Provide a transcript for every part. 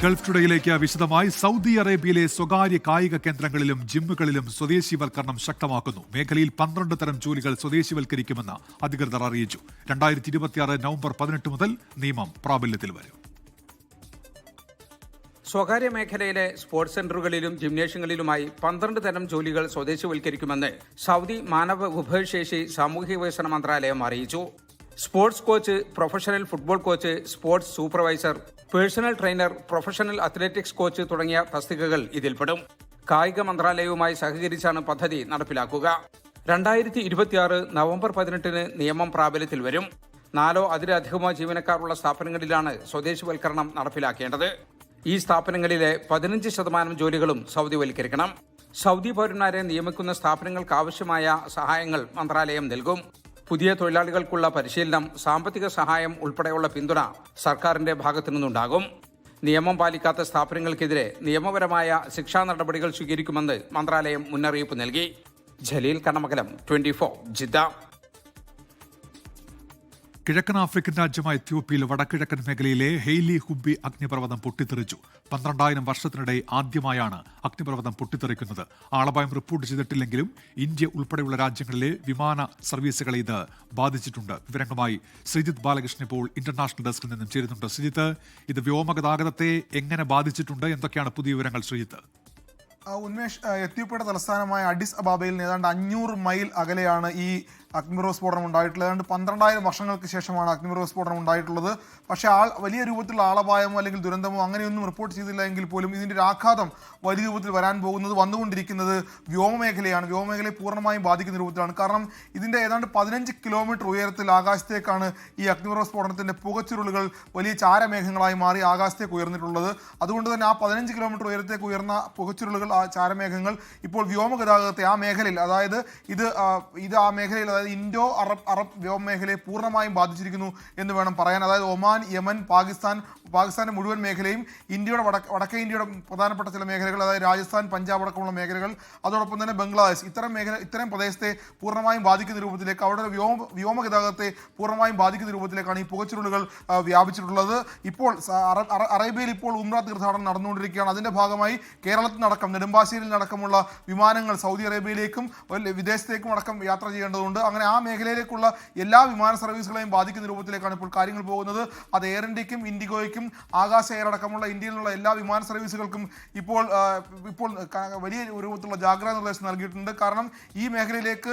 Gulf ടുഡേയിലേക്ക് വിശദമായി Saudi അറേബ്യയിലെ സ്വകാര്യ കായിക കേന്ദ്രങ്ങളിലും ജിമ്മുകളിലും സ്വദേശിവൽക്കരണം ശക്തമാക്കുന്നു. മേഖലയിൽ പന്ത്രണ്ട് തരം ജോലികൾ സ്വദേശിവൽക്കരിക്കുമെന്ന് അധികൃതർ അറിയിച്ചു. രണ്ടായിരത്തി ഇരുപത്തിയാറ് നവംബർ പതിനെട്ട് മുതൽ നിയമം പ്രാബല്യത്തിൽ വരും. സ്വകാര്യ മേഖലയിലെ സ്പോർട്സ് സെന്ററുകളിലും ജിംനേഷ്യങ്ങളിലുമായി പന്ത്രണ്ട് തരം ജോലികൾ സ്വദേശിവൽക്കരിക്കുമെന്ന് സൗദി മാനവ വിഭവശേഷി സാമൂഹിക വികസന മന്ത്രാലയം അറിയിച്ചു. Sports coach professional football coach sports supervisor personal trainer professional athletics coach തുടങ്ങിയ തസ്തികകൾ ഇതിൽപ്പെടും. കായിക മന്ത്രാലയവുമായി സഹകരിച്ചാണ് പദ്ധതി നടപ്പിലാക്കുക. രണ്ടായിരത്തി ഇരുപത്തിയാറ് നവംബർ പതിനെട്ടിന് നിയമം പ്രാബല്യത്തിൽ വരും. നാലോ അതിലധികമോ ജീവനക്കാരുള്ള സ്ഥാപനങ്ങളിലാണ് സ്വദേശിവൽക്കരണം നടപ്പിലാക്കേണ്ടത്. ഈ സ്ഥാപനങ്ങളിലെ പതിനഞ്ച് ശതമാനം ജോലികളും സൗദിവൽക്കരിക്കണം. സൗദി പൗരന്മാരെ നിയമിക്കുന്ന സ്ഥാപനങ്ങൾക്കാവശ്യമായ സഹായങ്ങൾ മന്ത്രാലയം നൽകും. പുതിയ തൊഴിലാളികൾക്കുള്ള പരിശീലനം സാമ്പത്തിക സഹായം ഉൾപ്പെടെയുള്ള പിന്തുണ സർക്കാരിന്റെ ഭാഗത്തു നിന്നുണ്ടാകും. നിയമം പാലിക്കാത്ത സ്ഥാപനങ്ങൾക്കെതിരെ നിയമപരമായ ശിക്ഷാ നടപടികൾ സ്വീകരിക്കുമെന്ന് മന്ത്രാലയം മുന്നറിയിപ്പ് നൽകി. Jaleel Kannamakalam twenty Jeddah. കിഴക്കൻ ആഫ്രിക്കൻ രാജ്യമായ എത്യോപ്യയിൽ വടക്കിഴക്കൻ മേഖലയിലെ ഹെയ്ലി ഹുബി അഗ്നിപർവതം പൊട്ടിത്തെറിച്ചു. പന്ത്രണ്ടായിരം വർഷത്തിനിടെ ആദ്യമായാണ് അഗ്നിപർവതം പൊട്ടിത്തെറിക്കുന്നത്. ആളപായം റിപ്പോർട്ട് ചെയ്തിട്ടില്ലെങ്കിലും ഇന്ത്യ ഉൾപ്പെടെയുള്ള രാജ്യങ്ങളിലെ വിമാന സർവീസുകളെ ഇത് ബാധിച്ചിട്ടുണ്ട്. വിവരങ്ങളുമായി ശ്രീജിത് ബാലകൃഷ്ണൻ ഇപ്പോൾ ഇന്റർനാഷണൽ ഡെസ്കിൽ നിന്നും ചേരുന്നുണ്ട്. ശ്രീജിത്ത് ഇത് വ്യോമഗതാഗതത്തെ എങ്ങനെ ബാധിച്ചിട്ടുണ്ട്? എന്തൊക്കെയാണ് പുതിയ വിവരങ്ങൾ ശ്രീജിത്ത്? ഉന്മേഷ് എത്യോപ്യയുടെ തലസ്ഥാനമായ അഡിസ് അബാബയിൽ ഏതാണ്ട് അഞ്ഞൂറ് മൈൽ അകലെയാണ് ഈ അഗ്നിപർവ സ്ഫോടനം ഉണ്ടായിട്ടുള്ളത്. ഏതാണ്ട് പന്ത്രണ്ടായിരം വർഷങ്ങൾക്ക് ശേഷമാണ് അഗ്നിപർവ സ്ഫോടനം ഉണ്ടായിട്ടുള്ളത്. പക്ഷേ ആൾ വലിയ രൂപത്തിലുള്ള ആളപായമോ അല്ലെങ്കിൽ ദുരന്തമോ അങ്ങനെയൊന്നും റിപ്പോർട്ട് ചെയ്തില്ല എങ്കിൽ പോലും ഇതിന്റെ ഒരു ആഘാതം വലിയ രൂപത്തിൽ വരാൻ പോകുന്നത് വന്നുകൊണ്ടിരിക്കുന്നത് വ്യോമമേഖലയാണ്. വ്യോമമേഖലയെ പൂർണമായും ബാധിക്കുന്ന രൂപത്തിലാണ്. കാരണം ഇതിന്റെ ഏതാണ്ട് പതിനഞ്ച് കിലോമീറ്റർ ഉയരത്തിൽ ആകാശത്തേക്കാണ് ഈ അഗ്നിപർവ സ്ഫോടനത്തിന്റെ പുകച്ചുരുളുകൾ വലിയ ചാരമേഘങ്ങളായി മാറി ആകാശത്തേക്ക് ഉയർന്നിട്ടുള്ളത്. അതുകൊണ്ട് തന്നെ ആ പതിനഞ്ച് കിലോമീറ്റർ ഉയരത്തേക്ക് ഉയർന്ന പുകച്ചുരുളുകൾ ആ ചാരമേഘങ്ങൾ ഇപ്പോൾ വ്യോമഗതാഗതത്തെ ആ മേഖലയിൽ അതായത് ഇത് ഇത് ആ മേഖലയിൽ അതായത് ഇൻഡോ അറബ് അറബ് വ്യോമ മേഖലയെ പൂർണമായും ബാധിച്ചിരിക്കുന്നു എന്ന് വേണം പറയാൻ. അതായത് ഒമാൻ യമൻ പാകിസ്ഥാൻ പാകിസ്ഥാന്റെ മുഴുവൻ മേഖലയും ഇന്ത്യയുടെ വടക്ക് വടക്കേ ഇന്ത്യയുടെ പ്രധാനപ്പെട്ട ചില മേഖലകൾ അതായത് രാജസ്ഥാൻ പഞ്ചാബ് അടക്കമുള്ള മേഖലകൾ അതോടൊപ്പം തന്നെ ബംഗ്ലാദേശ് ഇത്തരം മേഖല ഇത്തരം പ്രദേശത്തെ പൂർണമായും ബാധിക്കുന്ന രൂപത്തിലേക്ക് അവിടെ വ്യോമ വ്യോമ ഗതാഗതത്തെ പൂർണമായും ബാധിക്കുന്ന രൂപത്തിലേക്കാണ് ഈ പുകച്ചുരുളുകൾ വ്യാപിച്ചിട്ടുള്ളത്. ഇപ്പോൾ അറേബ്യയിൽ ഇപ്പോൾ ഉംറ തീർത്ഥാടനം നടന്നുകൊണ്ടിരിക്കുകയാണ്. അതിന്റെ ഭാഗമായി കേരളത്തിൽ നടക്കം നെടുമ്പാശ്ശേരിയിൽ നടക്കമുള്ള വിമാനങ്ങൾ സൗദി അറേബ്യയിലേക്കും വിദേശത്തേക്കും അടക്കം യാത്ര ചെയ്യേണ്ടതുണ്ട്. അങ്ങനെ ആ മേഖലയിലേക്കുള്ള എല്ലാ വിമാന സർവീസുകളെയും ബാധിക്കുന്ന രൂപത്തിലേക്കാണ് ഇപ്പോൾ കാര്യങ്ങൾ പോകുന്നത്. അത് എയർ ഇന്ത്യക്കും ഇൻഡിഗോയ്ക്കും ആകാശ എയർ അടക്കമുള്ള ഇന്ത്യയിലുള്ള എല്ലാ വിമാന സർവീസുകൾക്കും ഇപ്പോൾ ഇപ്പോൾ വലിയ രൂപത്തിലുള്ള ജാഗ്രതാ നിർദ്ദേശം നൽകിയിട്ടുണ്ട്. കാരണം ഈ മേഖലയിലേക്ക്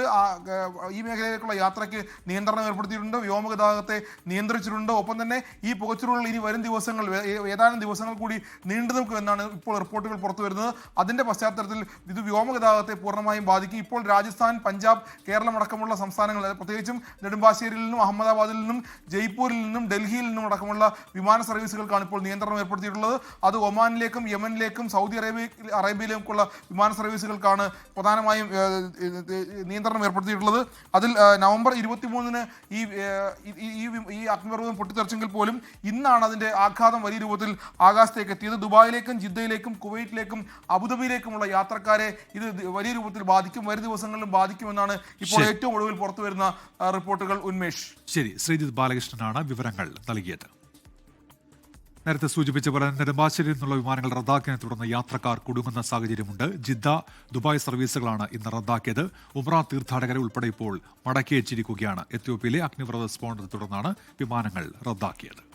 ഈ മേഖലയിലേക്കുള്ള യാത്രയ്ക്ക് നിയന്ത്രണം ഏർപ്പെടുത്തിയിട്ടുണ്ട് വ്യോമഗതാഗതത്തെ നിയന്ത്രിച്ചിട്ടുണ്ട്. ഒപ്പം തന്നെ ഈ പുകച്ചുരുളിൽ ഇനി വരും ദിവസങ്ങൾ ഏതാനും ദിവസങ്ങൾ കൂടി നീണ്ടു നിൽക്കുമെന്നാണ് ഇപ്പോൾ റിപ്പോർട്ടുകൾ പുറത്തു വരുന്നത്. അതിന്റെ പശ്ചാത്തലത്തിൽ ഇത് വ്യോമഗതാഗതത്തെ പൂർണമായും ബാധിക്കും. ഇപ്പോൾ രാജസ്ഥാൻ പഞ്ചാബ് കേരളം അടക്കമുള്ള സംസ്ഥാനങ്ങൾ. പ്രത്യേകിച്ചും നെടുമ്പാശ്ശേരിയിൽ നിന്നും അഹമ്മദാബാദിൽ നിന്നും ജയ്പൂരിൽ നിന്നും ഡൽഹിയിൽ നിന്നും അടക്കമുള്ള വിമാന സർവീസുകൾക്കാണ് ഇപ്പോൾ നിയന്ത്രണം ഏർപ്പെടുത്തിയിട്ടുള്ളത്. അത് ഒമാനിലേക്കും യമനിലേക്കും സൗദി അറേബ്യ അറേബ്യയിലേക്കുള്ള വിമാന സർവീസുകൾക്കാണ് പ്രധാനമായും നിയന്ത്രണം ഏർപ്പെടുത്തിയിട്ടുള്ളത്. അതിൽ നവംബർ ഇരുപത്തി മൂന്നിന് ഈ- ഈ- അഗ്നിപർവതം പൊട്ടിത്തെറിച്ചെങ്കിൽ പോലും ഇന്നാണ് അതിന്റെ ആഘാതം വലിയ രൂപത്തിൽ ആകാശത്തേക്ക് എത്തിയത്. ദുബായിലേക്കും ജിദ്ദയിലേക്കും കുവൈറ്റിലേക്കും അബുദാബിയിലേക്കുമുള്ള യാത്രക്കാരെ ഇത് വലിയ രൂപത്തിൽ ബാധിക്കും. വരും ദിവസങ്ങളിലും ബാധിക്കുമെന്നാണ് ഇപ്പോൾ ഏറ്റവും ഒടുവിൽ പുറത്തു വരുന്ന റിപ്പോർട്ടുകൾ ഉന്മേഷ്. ശരി ശ്രീജിത് ബാലകൃഷ്ണനാണ് വിവരങ്ങൾ നൽകിയത്. നേരത്തെ സൂചിപ്പിച്ച പോലെ നെടുമ്പാശ്ശേരിയിൽ നിന്നുള്ള വിമാനങ്ങൾ റദ്ദാക്കിയതിനെ തുടർന്ന് യാത്രക്കാർ കുടുങ്ങുന്ന സാഹചര്യമുണ്ട്. ജിദ്ദ ദുബായ് സർവീസുകളാണ് ഇന്ന് റദ്ദാക്കിയത്. ഉമ്ര തീർത്ഥാടകരെ ഉൾപ്പെടെ ഇപ്പോൾ മടക്കി അയച്ചിരിക്കുകയാണ് എത്യോപ്യയിലെ അഗ്നിപർവത സ്ഫോടനത്തെ തുടർന്നാണ് വിമാനങ്ങൾ റദ്ദാക്കിയത്.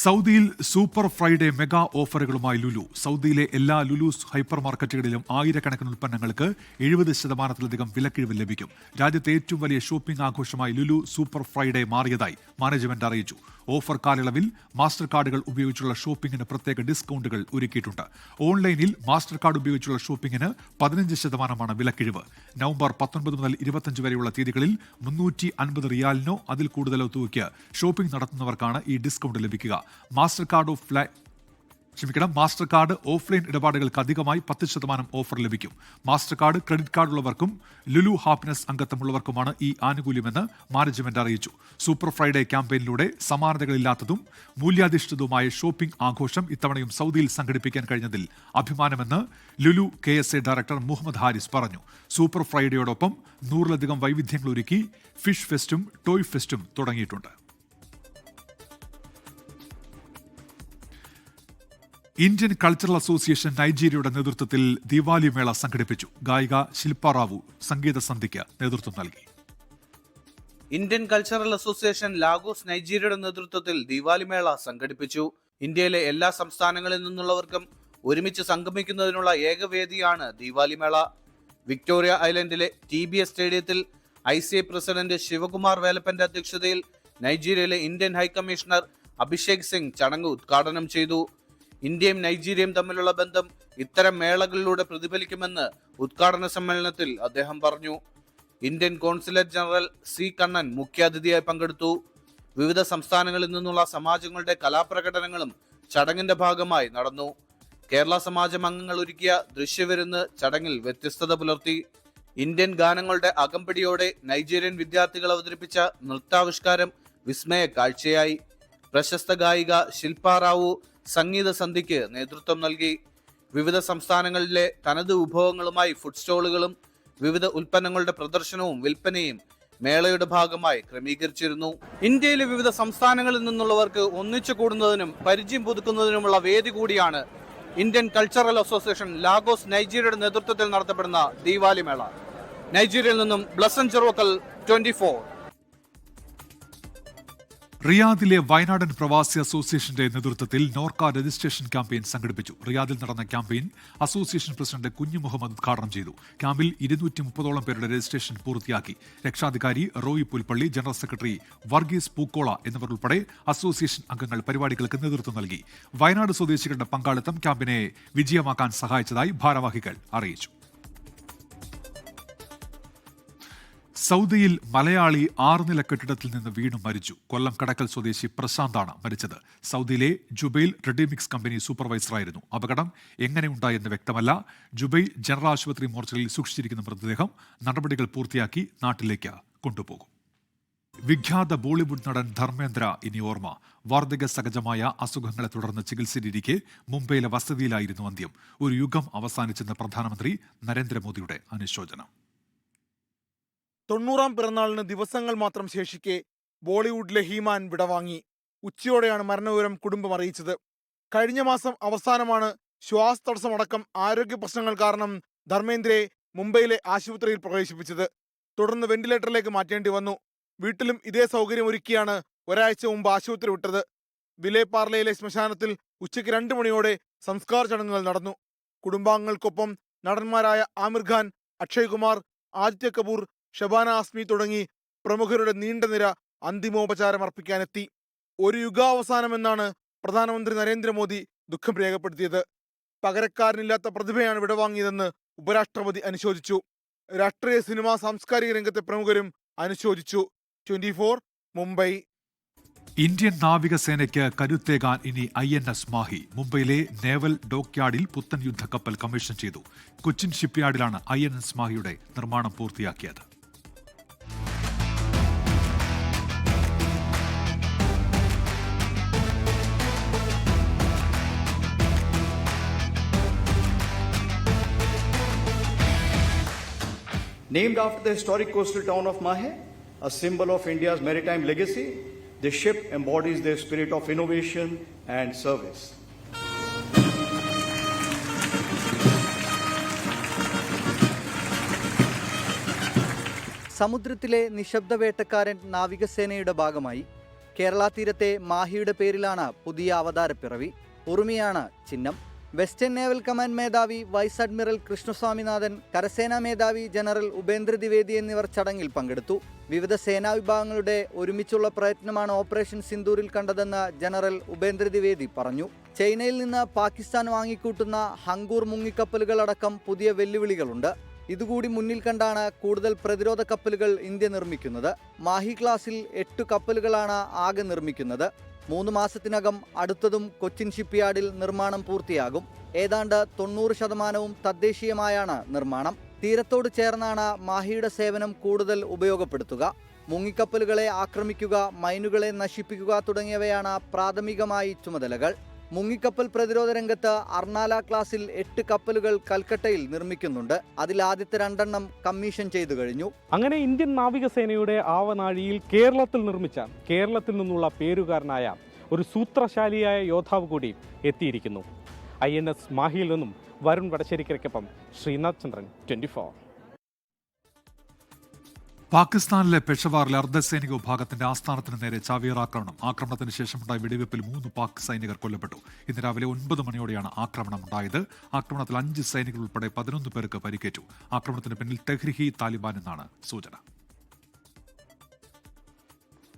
സൗദിയിൽ സൂപ്പർ ഫ്രൈഡേ മെഗാ ഓഫറുകളുമായി ലുലു. സൗദിയിലെ എല്ലാ ലുലൂസ് ഹൈപ്പർ മാർക്കറ്റുകളിലും ആയിരക്കണക്കിന് ഉൽപ്പന്നങ്ങൾക്ക് എഴുപത് ശതമാനത്തിലധികം വിലക്കിഴിവ് ലഭിക്കും. രാജ്യത്തെ ഏറ്റവും വലിയ ഷോപ്പിംഗ് ആഘോഷമായി ലുലു സൂപ്പർ ഫ്രൈഡേ മാറിയതായി മാനേജ്മെന്റ് അറിയിച്ചു. ഓഫർ കാലയളവിൽ മാസ്റ്റർ കാർഡുകൾ ഉപയോഗിച്ചുള്ള ഷോപ്പിംഗിന് പ്രത്യേക ഡിസ്കൗണ്ടുകൾ ഒരുക്കിയിട്ടുണ്ട്. ഓൺലൈനിൽ മാസ്റ്റർ കാർഡ് ഉപയോഗിച്ചുള്ള ഷോപ്പിംഗിന് പതിനഞ്ച് ശതമാനമാണ് വിലക്കിഴിവ്. നവംബർ പത്തൊൻപത് മുതൽ ഇരുപത്തഞ്ച് വരെയുള്ള തീയതികളിൽ മുന്നൂറ്റി അൻപത് റിയാലിനോ അതിൽ കൂടുതലോ തൂക്കിയ ഷോപ്പിംഗ് നടത്തുന്നവർക്കാണ് ഈ ഡിസ്കൗണ്ട് ലഭിക്കുക. മാസ്റ്റർ കാർഡ് ഓഫ് ക്ഷമിക്കണം മാസ്റ്റർ കാർഡ് ഓഫ്ലൈൻ ഇടപാടുകൾക്ക് അധികമായി പത്ത് ശതമാനം ഓഫർ ലഭിക്കും. മാസ്റ്റർ കാർഡ് ക്രെഡിറ്റ് കാർഡ് ഉള്ളവർക്കും ലുലു ഹാപ്പിനെസ് അംഗത്വമുള്ളവർക്കുമാണ് ഈ ആനുകൂല്യമെന്ന് മാനേജ്മെന്റ് അറിയിച്ചു. സൂപ്പർ ഫ്രൈഡേ ക്യാമ്പയിനിലൂടെ സമാനതകളില്ലാത്തതും മൂല്യാധിഷ്ഠിതവുമായ ഷോപ്പിംഗ് ആഘോഷം ഇത്തവണയും സൗദിയിൽ സംഘടിപ്പിക്കാൻ കഴിഞ്ഞതിൽ അഭിമാനമെന്ന് Lulu K S A director Muhammad Haris പറഞ്ഞു. സൂപ്പർ ഫ്രൈഡേയോടൊപ്പം നൂറിലധികം വൈവിധ്യങ്ങൾ ഒരുക്കി ഫിഷ് ഫെസ്റ്റും ടോയ് ഫെസ്റ്റും തുടങ്ങിയിട്ടുണ്ട്. ഇന്ത്യൻ കൾച്ചറൽ അസോസിയേഷൻ നൈജീരിയയുടെ നേതൃത്വത്തിൽ ദിവാലി മേള സംഘടിപ്പിച്ചു. ഗായിക ശില്പ റാവു സംഗീത സന്ധ്യയ്ക്ക് നേതൃത്വം നൽകി. ഇന്ത്യൻ കൾച്ചറൽ അസോസിയേഷൻ ലാഗോസ് നൈജീരിയയുടെ നേതൃത്വത്തിൽ ദീപാവലി മേള സംഘടിപ്പിച്ചു. ഇന്ത്യയിലെ എല്ലാ സംസ്ഥാനങ്ങളിൽ നിന്നുള്ളവർക്കും ഒരുമിച്ച് സംഗമിക്കുന്നതിനുള്ള ഏകവേദിയാണ് ദീപാവലി മേള. വിക്ടോറിയ ഐലൻഡിലെ ടി ബി എസ് സ്റ്റേഡിയത്തിൽ I C I president Sivakumar വേലപ്പന്റെ അധ്യക്ഷതയിൽ നൈജീരിയയിലെ Indian high commissioner Abhishek Singh ചടങ്ങ് ഉദ്ഘാടനം ചെയ്തു. ഇന്ത്യയും നൈജീരിയയും തമ്മിലുള്ള ബന്ധം ഇത്തരം മേളകളിലൂടെ പ്രതിഫലിക്കുമെന്ന് ഉദ്ഘാടന സമ്മേളനത്തിൽ അദ്ദേഹം പറഞ്ഞു. Indian consulate general C Kannan മുഖ്യാതിഥിയായി പങ്കെടുത്തു. വിവിധ സംസ്ഥാനങ്ങളിൽ നിന്നുള്ള സമാജങ്ങളുടെ കലാപ്രകടനങ്ങളും ചടങ്ങിന്റെ ഭാഗമായി നടന്നു. കേരള സമാജം അംഗങ്ങൾ ഒരുക്കിയ ദൃശ്യവിരുന്ന് ചടങ്ങിൽ വ്യത്യസ്തത പുലർത്തി. ഇന്ത്യൻ ഗാനങ്ങളുടെ അകമ്പടിയോടെ നൈജീരിയൻ വിദ്യാർത്ഥികൾ അവതരിപ്പിച്ച നൃത്താവിഷ്കാരം വിസ്മയ കാഴ്ചയായി. പ്രശസ്ത ഗായിക ശില്പ റാവു സംഗീത സന്ധ്യയ്ക്ക് നേതൃത്വം നൽകി. വിവിധ സംസ്ഥാനങ്ങളിലെ തനത് വിഭവങ്ങളുമായി ഫുഡ് സ്റ്റോളുകളും വിവിധ ഉൽപ്പന്നങ്ങളുടെ പ്രദർശനവും വിൽപ്പനയും മേളയുടെ ഭാഗമായി ക്രമീകരിച്ചിരുന്നു. ഇന്ത്യയിലെ വിവിധ സംസ്ഥാനങ്ങളിൽ നിന്നുള്ളവർക്ക് ഒന്നിച്ചു കൂടുന്നതിനും പരിചയം പുതുക്കുന്നതിനുമുള്ള വേദി കൂടിയാണ് ഇന്ത്യൻ കൾച്ചറൽ അസോസിയേഷൻ ലാഗോസ് നൈജീരിയയുടെ നേതൃത്വത്തിൽ നടത്തപ്പെടുന്ന ദീപാവലി മേള. നൈജീരിയയിൽ നിന്നും ബ്ലസൻ ചെറുവക്കൽ ട്വന്റി റിയാദിലെ വയനാടൻ പ്രവാസി അസോസിയേഷന്റെ നേതൃത്വത്തിൽ നോർക്ക രജിസ്ട്രേഷൻ ക്യാമ്പയിൻ സംഘടിപ്പിച്ചു. റിയാദിൽ നടന്ന ക്യാമ്പയിൻ അസോസിയേഷൻ പ്രസിഡന്റ് കുഞ്ഞു മുഹമ്മദ് ഉദ്ഘാടനം ചെയ്തു. ക്യാമ്പിൽ ഇരുന്നൂറ്റി മുപ്പതോളം പേരുടെ രജിസ്ട്രേഷൻ പൂർത്തിയാക്കി. രക്ഷാധികാരി റോയി പുൽപ്പള്ളി ജനറൽ സെക്രട്ടറി വർഗീസ് പൂക്കോള എന്നിവർ ഉൾപ്പെടെ അസോസിയേഷൻ അംഗങ്ങൾ പരിപാടികൾക്ക് നേതൃത്വം നൽകി. വയനാട് സ്വദേശികളുടെ പങ്കാളിത്തം ക്യാമ്പിനെ വിജയമാക്കാൻ സഹായിച്ചതായി ഭാരവാഹികൾ അറിയിച്ചു. സൗദിയിൽ മലയാളി ആറുനില കെട്ടിടത്തിൽ നിന്ന് വീണു മരിച്ചു. കൊല്ലം കടക്കൽ സ്വദേശി പ്രശാന്താണ് മരിച്ചത്. സൗദിയിലെ ജുബൈൽ റെഡിമിക്സ് കമ്പനി സൂപ്പർവൈസറായിരുന്നു. അപകടം എങ്ങനെയുണ്ടായെന്ന് വ്യക്തമല്ല. ജുബൈൽ ജനറൽ ആശുപത്രി മോർച്ചറിയിൽ സൂക്ഷിച്ചിരിക്കുന്ന മൃതദേഹം നടപടികൾ പൂർത്തിയാക്കി നാട്ടിലേക്ക് കൊണ്ടുപോകും. വിഖ്യാത ബോളിവുഡ് നടൻ ധർമ്മേന്ദ്ര ഇനി ഓർമ്മ. വാർദ്ധക്യ സഹജമായ അസുഖങ്ങളെ തുടർന്ന് ചികിത്സയിലിരിക്കെ മുംബൈയിലെ വസതിയിലായിരുന്നു അന്ത്യം. ഒരു യുഗം അവസാനിച്ചെന്ന് പ്രധാനമന്ത്രി നരേന്ദ്രമോദിയുടെ അനുശോചനം. തൊണ്ണൂറാം പിറന്നാളിന് ദിവസങ്ങൾ മാത്രം ശേഷിക്കെ ബോളിവുഡിലെ ഹീമാൻ വിടവാങ്ങി. ഉച്ചയോടെയാണ് മരണവിവരം കുടുംബം അറിയിച്ചത്. കഴിഞ്ഞ മാസം അവസാനമാണ് ശ്വാസ തടസ്സമടക്കം ആരോഗ്യ പ്രശ്നങ്ങൾ കാരണം ധർമ്മേന്ദ്രയെ മുംബൈയിലെ ആശുപത്രിയിൽ പ്രവേശിപ്പിച്ചത്. തുടർന്ന് വെന്റിലേറ്ററിലേക്ക് മാറ്റേണ്ടി വന്നു. വീട്ടിലും ഇതേ സൗകര്യം ഒരുക്കിയാണ് ഒരാഴ്ച മുമ്പ് ആശുപത്രി വിട്ടത്. വിലേപാർലയിലെ ശ്മശാനത്തിൽ ഉച്ചയ്ക്ക് രണ്ട് മണിയോടെ സംസ്കാര ചടങ്ങുകൾ നടന്നു. കുടുംബാംഗങ്ങൾക്കൊപ്പം നടന്മാരായ ആമിർ ഖാൻ അക്ഷയ് കുമാർ ആദിത്യ കപൂർ ഷബാന ആസ്മി തുടങ്ങി പ്രമുഖരുടെ നീണ്ട നിര അന്തിമോപചാരം അർപ്പിക്കാനെത്തി. ഒരു യുഗാവസാനമെന്നാണ് പ്രധാനമന്ത്രി നരേന്ദ്രമോദി ദുഃഖം രേഖപ്പെടുത്തിയത്. പകരക്കാരനില്ലാത്ത പ്രതിഭയാണ് വിടവാങ്ങിയതെന്ന് ഉപരാഷ്ട്രപതി അനുശോചിച്ചു. രാഷ്ട്രീയ സിനിമാ സാംസ്കാരിക രംഗത്തെ പ്രമുഖരും അനുശോചിച്ചു. ട്വന്റി മുംബൈ. ഇന്ത്യൻ നാവികസേനയ്ക്ക് കരുത്തേകാൻ ഇനി ഐ എൻ എസ് മാഹി. മുംബൈയിലെ നേവൽ ഡോക്യാർഡിൽ പുത്തൻ യുദ്ധക്കപ്പൽ കമ്മീഷൻ ചെയ്തു. കൊച്ചിൻ ഷിപ്പ്യാർഡിലാണ് ഐ എൻ എസ് മാഹിയുടെ നിർമ്മാണം പൂർത്തിയാക്കിയത്. Named after the historic coastal town of Mahe, a symbol of India's maritime legacy, the ship embodies the spirit of innovation and service. സമുദ്രത്തിലെ നിശബ്ദ വേട്ടക്കാരൻ നാവികസേനയുടെ ഭാഗമായി കേരള തീരത്തെ മാഹിയുടെ പേരിലാണ് പുതിയ അവതാരപ്പിറവി ഉറുമിയാണ് ചിഹ്നം വെസ്റ്റേൺ നേവൽ കമാൻഡ് മേധാവി വൈസ് അഡ്മിറൽ കൃഷ്ണസ്വാമിനാഥൻ കരസേനാ മേധാവി ജനറൽ ഉപേന്ദ്ര ദ്വിവേദി എന്നിവർ ചടങ്ങിൽ പങ്കെടുത്തു. വിവിധ സേനാ വിഭാഗങ്ങളുടെ ഒരുമിച്ചുള്ള പ്രയത്നമാണ് ഓപ്പറേഷൻ സിന്ദൂരിൽ കണ്ടതെന്ന് ജനറൽ ഉപേന്ദ്ര ദ്വിവേദി പറഞ്ഞു. ചൈനയിൽ നിന്ന് പാകിസ്ഥാൻ വാങ്ങിക്കൂട്ടുന്ന ഹങ്കൂർ മുങ്ങിക്കപ്പലുകളടക്കം പുതിയ വെല്ലുവിളികളുണ്ട്. ഇതുകൂടി മുന്നിൽ കണ്ടാണ് കൂടുതൽ പ്രതിരോധ കപ്പലുകൾ ഇന്ത്യ നിർമ്മിക്കുന്നത്. മാഹി ക്ലാസിൽ എട്ട് കപ്പലുകളാണ് ആകെ നിർമ്മിക്കുന്നത്. മൂന്ന് മാസത്തിനകം അടുത്തതും കൊച്ചിൻ ഷിപ്പ്യാർഡിൽ നിർമ്മാണം പൂർത്തിയാകും. ഏതാണ്ട് തൊണ്ണൂറ് ശതമാനവും തദ്ദേശീയമായാണ് നിർമ്മാണം. തീരത്തോട് ചേർന്നാണ് മാഹിയുടെ സേവനം കൂടുതൽ ഉപയോഗപ്പെടുത്തുക. മുങ്ങിക്കപ്പലുകളെ ആക്രമിക്കുക മൈനുകളെ നശിപ്പിക്കുക തുടങ്ങിയവയാണ് പ്രാഥമികമായി ചുമതലകൾ. മുങ്ങിക്കപ്പൽ പ്രതിരോധ രംഗത്ത് അർണാല ക്ലാസിൽ എട്ട് കപ്പലുകൾ കൽക്കട്ടയിൽ നിർമ്മിക്കുന്നുണ്ട്. അതിൽ ആദ്യത്തെ രണ്ടെണ്ണം കമ്മീഷൻ ചെയ്തു കഴിഞ്ഞു. അങ്ങനെ ഇന്ത്യൻ നാവികസേനയുടെ ആവനാഴിയിൽ കേരളത്തിൽ നിർമ്മിച്ച കേരളത്തിൽ നിന്നുള്ള പേരുകാരനായ ഒരു സൂത്രശാലിയായ യോദ്ധാവ് കൂടി എത്തിയിരിക്കുന്നു. ഐ എൻ എസ് മാഹിയിൽ നിന്നും വരുൺ വടശ്ശേരിക്കരയ്ക്കൊപ്പം ശ്രീനാഥ് ചന്ദ്രൻ ട്വന്റി ഫോർ. പാകിസ്ഥാനിലെ പെഷവാറിലെ അർദ്ധസൈനിക വിഭാഗത്തിന്റെ ആസ്ഥാനത്തിന് നേരെ ചാവേർ ആക്രമണം ആക്രമണത്തിന് ശേഷമുണ്ടായ വെടിവെപ്പിൽ മൂന്ന് പാക് സൈനികർ കൊല്ലപ്പെട്ടു. ഇന്ന് രാവിലെ ഒൻപത് മണിയോടെയാണ് ആക്രമണം ഉണ്ടായത് ആക്രമണത്തിൽ അഞ്ച് സൈനികർ ഉൾപ്പെടെ പതിനൊന്ന് പേർക്ക് പരിക്കേറ്റു. ആക്രമണത്തിന് പിന്നിൽ തെഹ്രിഹി താലിബാൻ എന്നാണ് സൂചന.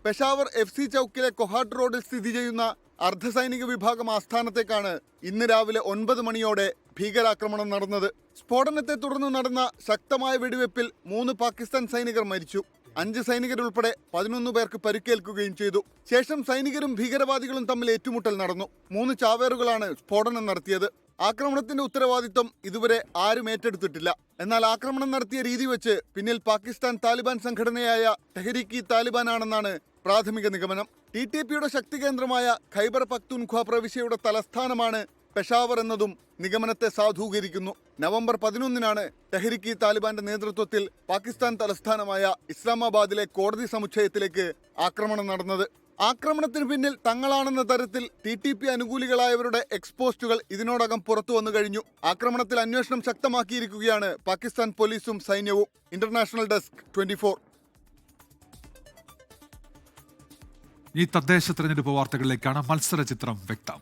പെഷാവർ എഫ് സി ചൌക്കിലെ കൊഹാട്ട് റോഡിൽ സ്ഥിതി ചെയ്യുന്ന അർദ്ധസൈനിക വിഭാഗം ആസ്ഥാനത്തേക്കാണ് ഇന്ന് രാവിലെ ഒൻപത് മണിയോടെ ഭീകരാക്രമണം നടന്നത്. സ്ഫോടനത്തെ തുടർന്ന് നടന്ന ശക്തമായ വെടിവെപ്പിൽ മൂന്ന് പാകിസ്ഥാൻ സൈനികർ മരിച്ചു. അഞ്ച് സൈനികരുൾപ്പെടെ പതിനൊന്ന് പേർക്ക് പരിക്കേൽക്കുകയും ചെയ്തു. ശേഷം സൈനികരും ഭീകരവാദികളും തമ്മിൽ ഏറ്റുമുട്ടൽ നടന്നു. മൂന്ന് ചാവേറുകളാണ് സ്ഫോടനം നടത്തിയത്. ആക്രമണത്തിന്റെ ഉത്തരവാദിത്വം ഇതുവരെ ആരും ഏറ്റെടുത്തിട്ടില്ല. എന്നാൽ ആക്രമണം നടത്തിയ രീതി വെച്ച് പിന്നിൽ പാകിസ്ഥാൻ താലിബാൻ സംഘടനയായ തെഹരീക്കി താലിബാൻ ആണെന്നാണ് പ്രാഥമിക നിഗമനം. ടി ടി പിയുടെ ശക്തി കേന്ദ്രമായ ഖൈബർ പക്തുൻഖ്വ പ്രവിശ്യയുടെ തലസ്ഥാനമാണ് പെഷാവർ എന്നതും നിഗമനത്തെ സാധൂകരിക്കുന്നു. നവംബർ പതിനൊന്നിനാണ് തെഹരിക്കി താലിബാന്റെ നേതൃത്വത്തിൽ പാകിസ്ഥാൻ തലസ്ഥാനമായ ഇസ്ലാമാബാദിലെ കോടതി സമുച്ചയത്തിലേക്ക് ആക്രമണം നടന്നത്. ആക്രമണത്തിന് പിന്നിൽ തങ്ങളാണെന്ന തരത്തിൽ ടി ടി പി അനുകൂലികളായവരുടെ എക്സ്പോസ്റ്റുകൾ ഇതിനോടകം പുറത്തു വന്നു കഴിഞ്ഞു. ആക്രമണത്തിൽ അന്വേഷണം ശക്തമാക്കിയിരിക്കുകയാണ് പാകിസ്ഥാൻ പോലീസും സൈന്യവും. ഇന്റർനാഷണൽ ഡെസ്ക് ട്വന്റി ഈ തദ്ദേശ തെരഞ്ഞെടുപ്പ് വാർത്തകളിലേക്കാണ് മത്സര ചിത്രം വ്യക്തം.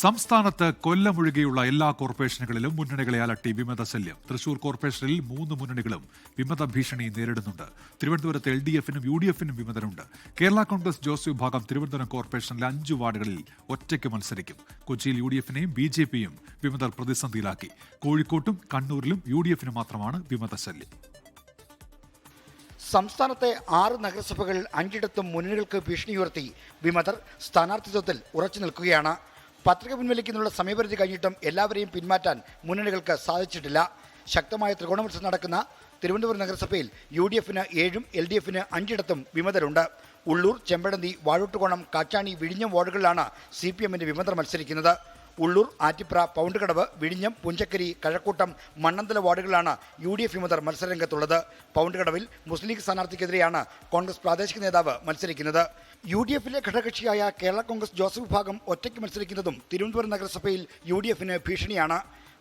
സംസ്ഥാനത്ത് കൊല്ലമൊഴികെയുള്ള എല്ലാ കോർപ്പറേഷനുകളിലും മുന്നണികളെ അലട്ടി വിമത ശല്യം തൃശൂർ കോർപ്പറേഷനിൽ മൂന്ന് മുന്നണികളും വിമത ഭീഷണി നേരിടുന്നുണ്ട്. തിരുവനന്തപുരത്ത് എൽ ഡി എഫിനും യു ഡി എഫിനും വിമതരുണ്ട്. കേരള കോൺഗ്രസ് ജോസ് വിഭാഗം തിരുവനന്തപുരം കോർപ്പറേഷനിലെ അഞ്ച് വാർഡുകളിൽ ഒറ്റയ്ക്ക് മത്സരിക്കും. കൊച്ചിയിൽ യു ഡി എഫിനെയും ബി ജെ പിയും വിമതർ പ്രതിസന്ധിയിലാക്കി. കോഴിക്കോട്ടും കണ്ണൂരിലും യു ഡി എഫിന് മാത്രമാണ് വിമത ശല്യം സംസ്ഥാനത്തെ ആറ് നഗരസഭകളിൽ അഞ്ചിടത്തും മുന്നണികൾക്ക് ഭീഷണിയുയർത്തി വിമതർ സ്ഥാനാർത്ഥിത്വത്തിൽ ഉറച്ചു നിൽക്കുകയാണ്. പത്രിക പിൻവലിക്കുന്നതിനുള്ള സമയപരിധി കഴിഞ്ഞിട്ടും എല്ലാവരെയും പിന്മാറ്റാൻ മുന്നണികൾക്ക് സാധിച്ചിട്ടില്ല. ശക്തമായ ത്രികോണ മത്സരം നടക്കുന്ന തിരുവനന്തപുരം നഗരസഭയിൽ യു ഡി എഫിന് ഏഴും എൽ ഡി എഫിന് അഞ്ചിടത്തും വിമതരുണ്ട്. ഉള്ളൂർ ചെമ്പഴന്തി വാഴൂട്ടുകോണം കാച്ചാണി വിഴിഞ്ഞം വാർഡുകളിലാണ് സി പി എമ്മിന്റെ വിമതർ മത്സരിക്കുന്നത്. ഉള്ളൂർ ആറ്റിപ്ര പൗണ്ടുകടവ് വിഴിഞ്ഞം പുഞ്ചക്കരി കഴക്കൂട്ടം മണ്ണന്തല വാർഡുകളിലാണ് യു ഡി എഫ് വിമതർ മത്സരരംഗത്തുള്ളത്. പൗണ്ടുകടവിൽ മുസ്ലിം ലീഗ് സ്ഥാനാർത്ഥിക്കെതിരെയാണ് കോൺഗ്രസ് പ്രാദേശിക നേതാവ് മത്സരിക്കുന്നത്. യു ഡി എഫിലെ ഘടകകക്ഷിയായ കേരള കോൺഗ്രസ് ജോസഫ് വിഭാഗം ഒറ്റയ്ക്ക് മത്സരിക്കുന്നതും തിരുവനന്തപുരം നഗരസഭയിൽ യു ഡി എഫിന് ഭീഷണിയാണ്.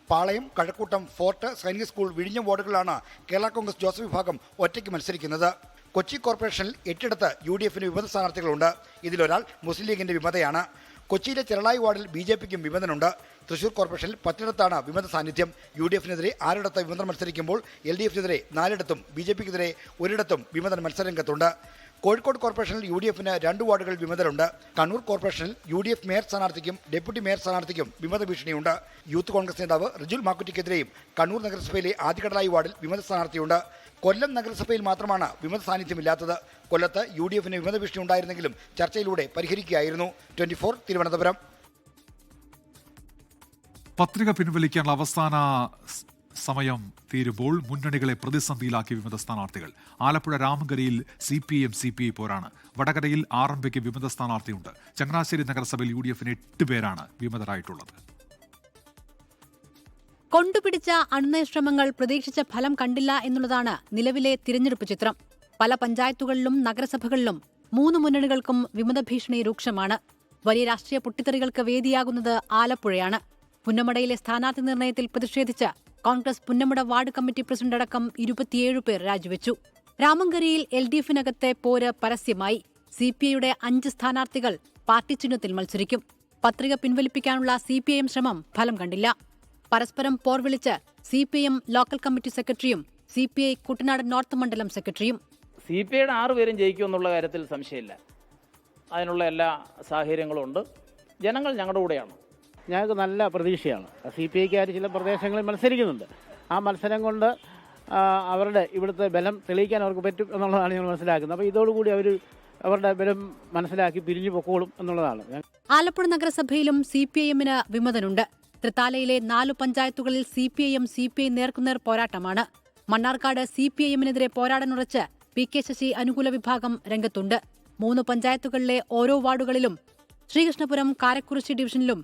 പാളയം കഴക്കൂട്ടം ഫോർട്ട് സൈനിക സ്കൂൾ വിഴിഞ്ഞം വാർഡുകളിലാണ് കേരള കോൺഗ്രസ് ജോസഫ് വിഭാഗം ഒറ്റയ്ക്ക് മത്സരിക്കുന്നത്. കൊച്ചി കോർപ്പറേഷനിൽ എട്ടിടത്ത് യു ഡി എഫിന് വിമത സ്ഥാനാർത്ഥികളുണ്ട്. ഇതിലൊരാൾ മുസ്ലിം ലീഗിന്റെ വിമതയാണ്. കൊച്ചിയിലെ ചെറളായി വാർഡിൽ ബി ജെ പിക്കും വിമതനുണ്ട്. തൃശൂർ കോർപ്പറേഷനിൽ പത്തിടത്താണ് വിമത സാന്നിധ്യം. യു ഡി എഫിനെതിരെ ആറിടത്ത് വിമതം മത്സരിക്കുമ്പോൾ എൽ ഡി എഫിനെതിരെ നാലിടത്തും ബി ജെ പിക്കെതിരെ ഒരിടത്തും വിമതൻ മത്സരരംഗത്തുണ്ട്. കോഴിക്കോട് കോർപ്പറേഷനിൽ യു ഡി എഫിന് രണ്ട് വാർഡുകൾ വിമതരുണ്ട്. കണ്ണൂർ കോർപ്പറേഷനിൽ യു ഡി എഫ് മേയർ സ്ഥാനാർത്ഥിക്കും ഡെപ്യൂട്ടി മേയർ സ്ഥാനാർത്ഥിക്കും വിമത ഭീഷണിയുണ്ട്. യൂത്ത് കോൺഗ്രസ് നേതാവ് റിജുൽ മാക്കുറ്റിക്കെതിരെയും കണ്ണൂർ നഗരസഭയിലെ ആദ്യകടലായി വാർഡിൽ വിമത സ്ഥാനാർത്ഥിയുണ്ട്. കൊല്ലം നഗരസഭയിൽ മാത്രമാണ് വിമത സാന്നിധ്യമില്ലാത്തത്. കൊല്ലത്ത് യു ഡി എഫിന് വിമത ഭീഷണി ഉണ്ടായിരുന്നെങ്കിലും ചർച്ചയിലൂടെ പരിഹരിക്കുകയായിരുന്നു. Twenty four Thiruvananthapuram. പത്രിക പിൻവലിക്കാനുള്ള അവസാന സമയം തീരുമ്പോൾ മുന്നണികളെ പ്രതിസന്ധിയിലാക്കി വിമത സ്ഥാനാർത്ഥികൾ. Alappuzha രാമങ്കരയിൽ C P M C P I പോരാണ്. വടകരയിൽ ആർ എം പിക്ക് വിമത സ്ഥാനാർത്ഥിയുണ്ട്. ചങ്ങനാശ്ശേരി നഗരസഭയിൽ യു ഡി എഫിന് എട്ട് പേരാണ് വിമതരായിട്ടുള്ളത്. കൊണ്ടുപിടിച്ച അണുനയ ശ്രമങ്ങൾ പ്രതീക്ഷിച്ച ഫലം കണ്ടില്ല എന്നുള്ളതാണ് നിലവിലെ തിരഞ്ഞെടുപ്പ് ചിത്രം. പല പഞ്ചായത്തുകളിലും നഗരസഭകളിലും മൂന്ന് മുന്നണികൾക്കും വിമത ഭീഷണി രൂക്ഷമാണ്. വലിയ രാഷ്ട്രീയ പൊട്ടിത്തെറികൾക്ക് വേദിയാകുന്നത് ആലപ്പുഴയാണ്. പുന്നമടയിലെ സ്ഥാനാർത്ഥി നിർണയത്തിൽ പ്രതിഷേധിച്ച് Congress Punnamada ward committee president അടക്കം ഇരുപത്തിയേഴ് പേർ രാജിവെച്ചു. രാമങ്കരയിൽ എൽ ഡി എഫിനകത്തെ പോര് പരസ്യമായി. സി പി ഐയുടെ അഞ്ച് സ്ഥാനാർത്ഥികൾ പാർട്ടി ചിഹ്നത്തിൽ മത്സരിക്കും. പത്രിക പിൻവലിപ്പിക്കാനുള്ള സി പി ഐ എം ശ്രമം ഫലം കണ്ടില്ല. പരസ്പരം പോർ വിളിച്ച് C P M local committee സെക്രട്ടറിയും C P I Kuttanad north മണ്ഡലം സെക്രട്ടറിയും. സി പി ഐയുടെ ആറുപേരും ജയിക്കുമെന്നുള്ള കാര്യത്തിൽ സംശയമില്ല. അതിനുള്ള എല്ലാ സാഹചര്യങ്ങളും ഉണ്ട്. ജനങ്ങൾ ഞങ്ങളുടെ കൂടെയാണ്. ഞങ്ങൾക്ക് നല്ല പ്രതീക്ഷയാണ്. സി പി ഐക്കാർ ചില പ്രദേശങ്ങളിൽ മത്സരിക്കുന്നുണ്ട്. ആ മത്സരം കൊണ്ട് അവരുടെ ഇവിടുത്തെ ബലം തെളിയിക്കാൻ അവർക്ക് പറ്റും എന്നുള്ളതാണ് ഞങ്ങൾ മനസ്സിലാക്കുന്നത്. അപ്പോൾ ഇതോടുകൂടി അവർ അവരുടെ ബലം മനസ്സിലാക്കി പിരിഞ്ഞു പൊക്കോളും എന്നുള്ളതാണ്. ആലപ്പുഴ നഗരസഭയിലും സി പി ഐ എമ്മിന് വിമതനുണ്ട്. തൃത്താലയിലെ നാലു പഞ്ചായത്തുകളിൽ C P I M C P I നേർക്കുനേർ പോരാട്ടമാണ്. മണ്ണാർക്കാട് സി പി ഐ എമ്മിനെതിരെ പോരാടാനുറച്ച് പി കെ ശശി അനുകൂല വിഭാഗം രംഗത്തുണ്ട്. മൂന്ന് പഞ്ചായത്തുകളിലെ ഓരോ വാർഡുകളിലും ശ്രീകൃഷ്ണപുരം കാരക്കുറിശി ഡിവിഷനിലും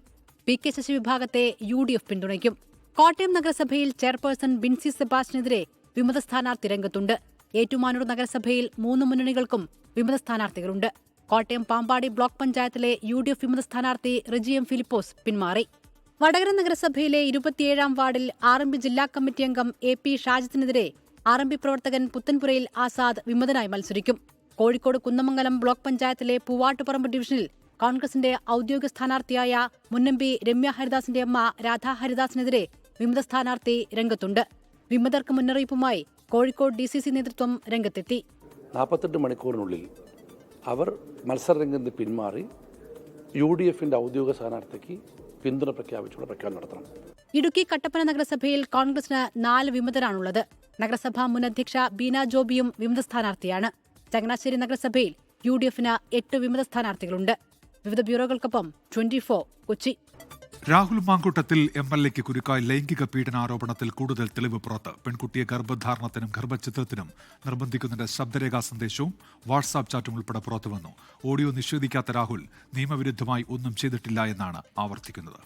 പി കെ ശശി വിഭാഗത്തെ യു ഡി എഫ് പിന്തുണയ്ക്കും. കോട്ടയം നഗരസഭയിൽ ചെയർപേഴ്സൺ ബിൻസി സെബാസ്റ്റിനെതിരെ വിമത സ്ഥാനാർത്ഥി രംഗത്തുണ്ട്. ഏറ്റുമാനൂർ നഗരസഭയിൽ മൂന്ന് മുന്നണികൾക്കും വിമത സ്ഥാനാർത്ഥികളുണ്ട്. കോട്ടയം പാമ്പാടി ബ്ലോക്ക് പഞ്ചായത്തിലെ യു ഡി എഫ് വിമത സ്ഥാനാർത്ഥി റിജി എം ഫിലിപ്പോസ് പിന്മാറി. വടകര നഗരസഭയിലെ ഇരുപത്തിയേഴാം വാർഡിൽ ആർ ജില്ലാ കമ്മിറ്റി അംഗം എ പി ഷാജിത്തിനെതിരെ ആർ പ്രവർത്തകൻ പുത്തൻപുരയിൽ ആസാദ് വിമതനായി മത്സരിക്കും. കോഴിക്കോട് കുന്നമംഗലം ബ്ലോക്ക് പഞ്ചായത്തിലെ പൂവാട്ടുപറമ്പ് ഡിവിഷനിൽ കോൺഗ്രസിന്റെ ഔദ്യോഗിക സ്ഥാനാർത്ഥിയായ മുന്നമ്പി രമ്യ ഹരിദാസിന്റെ അമ്മ രാധാ ഹരിദാസിനെതിരെ വിമത സ്ഥാനാർത്ഥി രംഗത്തുണ്ട്. വിമതർക്ക് മുന്നറിയിപ്പുമായി കോഴിക്കോട് ഡി സി സി നേതൃത്വം രംഗത്തെത്തി. നാൽപ്പത്തെട്ട് മണിക്കൂറിനുള്ളിൽ അവർ മത്സരരംഗത്ത് പിന്മാറി യു ഡി എഫിന്റെ ഔദ്യോഗിക സ്ഥാനാർത്ഥിക്ക് പിന്തുണ പ്രഖ്യാപിച്ചുള്ള പ്രഖ്യാപനം നടത്തണം. ഇടുക്കി കട്ടപ്പന നഗരസഭയിൽ കോൺഗ്രസിന് നാല് വിമതരാണുള്ളത്. നഗരസഭാ മുൻ അധ്യക്ഷ ബീന ജോബിയും വിമത സ്ഥാനാർത്ഥിയാണ്. ചങ്ങനാശ്ശേരി നഗരസഭയിൽ യു ഡി എഫിന് എട്ട് വിമത സ്ഥാനാർത്ഥികളുണ്ട്. വിവിധ ബ്യൂറോകൾക്കൊപ്പം twenty four Kochi. Rahul Mankoottathil M L എക്ക് കുരുക്കായി ലൈംഗിക പീഡനാരോപണത്തിൽ കൂടുതൽ തെളിവ് പുറത്ത്. പെൺകുട്ടിയെ ഗർഭധാരണത്തിനും ഗർഭചിത്രത്തിനും നിർബന്ധിക്കുന്നതിന്റെ ശബ്ദരേഖാ സന്ദേശവും വാട്സാപ്പ് ചാറ്റും ഉൾപ്പെടെ പുറത്തുവന്നു ഓഡിയോ നിഷേധിക്കാത്ത രാഹുൽ നിയമവിരുദ്ധമായി ഒന്നും ചെയ്തിട്ടില്ല എന്നാണ് ആവർത്തിക്കുന്നത്.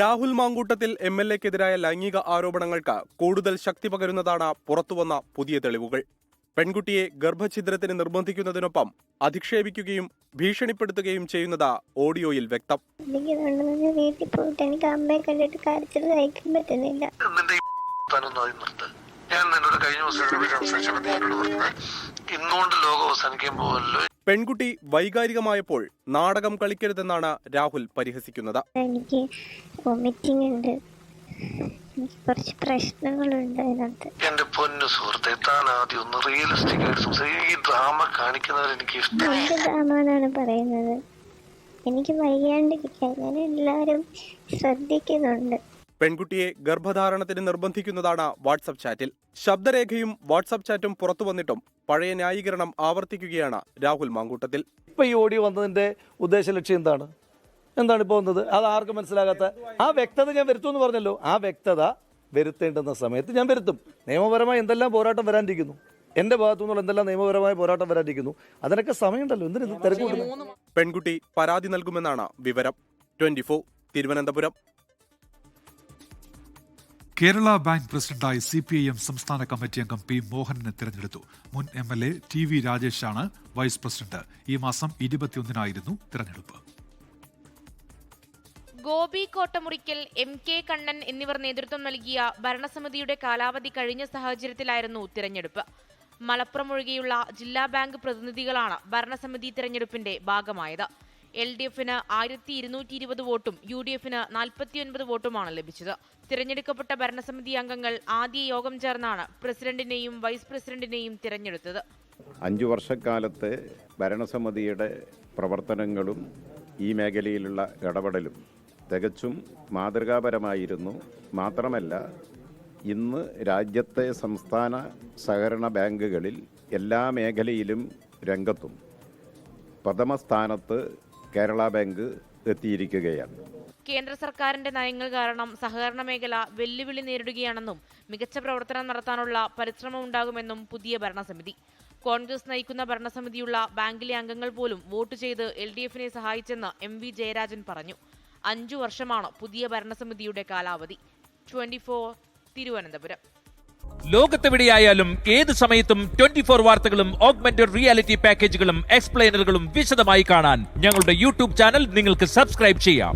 രാഹുൽ മാങ്കൂട്ടത്തിൽ എം എൽ എക്കെതിരായ ലൈംഗിക ആരോപണങ്ങൾക്ക് കൂടുതൽ ശക്തി പകരുന്നതാണ് പുറത്തുവന്ന പുതിയ തെളിവുകൾ. പെൺകുട്ടിയെ ഗർഭഛിദ്രത്തിന് നിർബന്ധിക്കുന്നതിനൊപ്പം അധിക്ഷേപിക്കുകയും ഭീഷണിപ്പെടുത്തുകയും ചെയ്യുന്നത് ഓഡിയോയിൽ വ്യക്തം. വീട്ടിൽ പോയിട്ട് എനിക്ക് അമ്മയെ കണ്ടിട്ട് കരച്ചിൽ സഹിക്കാൻ പറ്റുന്നില്ല. ഞാൻ നിന്നോട് കഴിഞ്ഞ ദിവസം സംസാരിച്ചപ്പോൾ നീ എന്നോട് പറഞ്ഞത് ഇന്നുകൊണ്ട് ലോകം അവസാനിക്കാൻ പോവല്ലോ. പെൺകുട്ടി വൈകാരികമായപ്പോൾ നാടകം കളിക്കരുതെന്നാണ് രാഹുൽ പരിഹസിക്കുന്നത്. എനിക്ക് വൊമിറ്റിംഗ് ഉണ്ട്. കുറച്ച് പ്രശ്നങ്ങളുണ്ട് അതിനകത്ത്. എന്റെ പൊന്നു സുഹൃത്തെ താൻ ആദ്യം ഒന്ന് റിയലിസ്റ്റിക് ആയിട്ട് സംസാരിക്കും. ഈ ഡ്രാമ കാണിക്കുന്നവർ എനിക്ക് ഇഷ്ടമാണ് എന്ത് പറയുന്നത്? എനിക്ക് വയ്യാണ്ടിരിക്കാൻ ഞാൻ എല്ലാവരും ശ്രദ്ധിക്കുന്നുണ്ട്. പെൺകുട്ടിയെ ഗർഭധാരണത്തിന് നിർബന്ധിക്കുന്നതാണ് വാട്സപ്പ് ചാറ്റിൽ. ശബ്ദരേഖയും വാട്സപ്പ് ചാറ്റും പുറത്തു വന്നിട്ടും പഴയ ന്യായീകരണം ആവർത്തിക്കുകയാണ് രാഹുൽ മാങ്കൂട്ടത്തിൽ. ഇപ്പൊ ഈ ഓഡിയോ വന്നതിന്റെ ഉദ്ദേശ ലക്ഷ്യം എന്താണ്? എന്താണ് ഇപ്പോൾ വന്നത്? അത് ആർക്കും മനസ്സിലാകാത്ത ആ വ്യക്തത ഞാൻ വരുത്തുമെന്ന് പറഞ്ഞല്ലോ. ആ വ്യക്തത വരുത്തേണ്ടുന്ന സമയത്ത് ഞാൻ വരുത്തും. നിയമപരമായി എന്തെല്ലാം പോരാട്ടം വരാനിരിക്കുന്നു? എന്റെ ഭാഗത്തു നിന്നുള്ള എന്തെല്ലാം നിയമപരമായ പോരാട്ടം വരാനിരിക്കുന്നു? അതിനൊക്കെ സമയമുണ്ടല്ലോ. എന്തിനു തിരക്കുകൂടുന്നു പെൺകുട്ടി പരാതി നൽകുമെന്നാണ് വിവരം. ട്വന്റി തിരുവനന്തപുരം. കേരള ബാങ്ക് പ്രസിഡന്റായി സി പി ഐ എം സംസ്ഥാന കമ്മിറ്റി അംഗം പി മോഹനനെ തിരഞ്ഞെടുത്തു. മുൻ M L A T V രാജേഷാണ് vice president. ഈ മാസം ഇരുപത്തിയൊന്നിനായിരുന്നു തിരഞ്ഞെടുപ്പ്. ഗോപി കോട്ടമുറിക്കൽ എം കെ കണ്ണൻ എന്നിവർ നേതൃത്വം നൽകിയ ഭരണസമിതിയുടെ കാലാവധി കഴിഞ്ഞ സാഹചര്യത്തിലായിരുന്നു തിരഞ്ഞെടുപ്പ്. മലപ്പുറം ഒഴികെയുള്ള ജില്ലാ ബാങ്ക് പ്രതിനിധികളാണ് ഭരണസമിതി തിരഞ്ഞെടുപ്പിന്റെ ഭാഗമായത്. എൽ ഡി എഫിന് ആയിരത്തി ഇരുന്നൂറ്റി ഇരുപത് വോട്ടും യു ഡി എഫിന് നാൽപ്പത്തിയൊൻപത് വോട്ടുമാണ് ലഭിച്ചത്. തിരഞ്ഞെടുക്കപ്പെട്ട ഭരണസമിതി അംഗങ്ങൾ ആദ്യ യോഗം ചേർന്നാണ് പ്രസിഡന്റിനെയും വൈസ് പ്രസിഡന്റിനെയും തിരഞ്ഞെടുത്തത്. അഞ്ചു വർഷക്കാലത്തെ ഭരണസമിതിയുടെ പ്രവർത്തനങ്ങളും ഈ മേഖലയിലുള്ള ഇടപെടലും തികച്ചും മാതൃകാപരമായിരുന്നു. മാത്രമല്ല ഇന്ന് രാജ്യത്തെ സംസ്ഥാന സഹകരണ ബാങ്കുകളിൽ എല്ലാ മേഖലയിലും രംഗത്തും പ്രഥമ സ്ഥാനത്ത് കേരള ബാങ്ക് എത്തിയിരിക്കുകയാണ്. കേന്ദ്ര സർക്കാരിന്റെ നയങ്ങൾ കാരണം സഹകരണ മേഖല വെല്ലുവിളി നേരിടുകയാണെന്നും മികച്ച പ്രവർത്തനം നടത്താനുള്ള പരിശ്രമം ഉണ്ടാകുമെന്നും പുതിയ ഭരണസമിതി. കോൺഗ്രസ് നയിക്കുന്ന ഭരണസമിതിയുള്ള ബാങ്കിലെ അംഗങ്ങൾ പോലും വോട്ട് ചെയ്ത് എൽ ഡി എഫിനെ സഹായിച്ചെന്ന് എം വി ജയരാജൻ പറഞ്ഞു. അഞ്ചു വർഷമാണ് പുതിയ ഭരണസമിതിയുടെ കാലാവധി. Twenty four Thiruvananthapuram. ലോകത്തെവിടെയായാലും ഏത് സമയത്തും ട്വന്റി ഫോർ വാർത്തകളും ഓഗ്മെന്റഡ് റിയാലിറ്റി പാക്കേജുകളും എക്സ്പ്ലെയിനറുകളും വിശദമായി കാണാൻ ഞങ്ങളുടെ യൂട്യൂബ് ചാനൽ നിങ്ങൾക്ക് സബ്സ്ക്രൈബ് ചെയ്യാം.